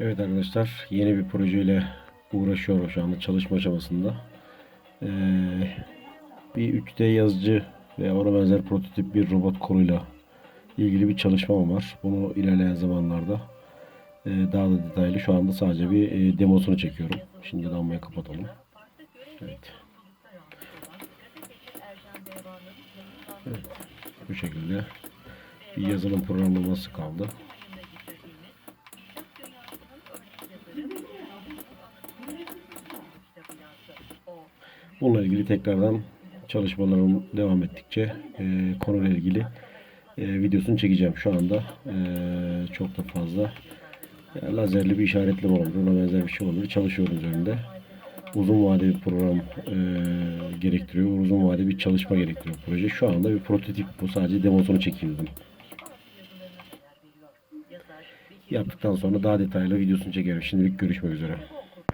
Evet arkadaşlar yeni bir projeyle uğraşıyorum şu anda çalışma aşamasında. Ee, bir 3D yazıcı ve ona benzer prototip bir robot koluyla ilgili bir çalışmam var. Bunu ilerleyen zamanlarda e, daha da detaylı şu anda sadece bir e, demosunu çekiyorum. Şimdi lambayı kapatalım. Evet. Evet. Bu şekilde bir yazılım programlaması kaldı. Bununla ilgili tekrardan çalışmalarım devam ettikçe e, konuyla ilgili e, videosunu çekeceğim. Şu anda e, çok da fazla ya, lazerli bir işaretleme olur, ona benzer bir şey olur. Çalışıyoruz üzerinde. Uzun vadeli bir program e, gerektiriyor. Uzun vadeli bir çalışma gerektiriyor proje. Şu anda bir prototip bu. Sadece demosunu çekeyim. Yaptıktan sonra daha detaylı videosunu çekerim. Şimdilik görüşmek üzere.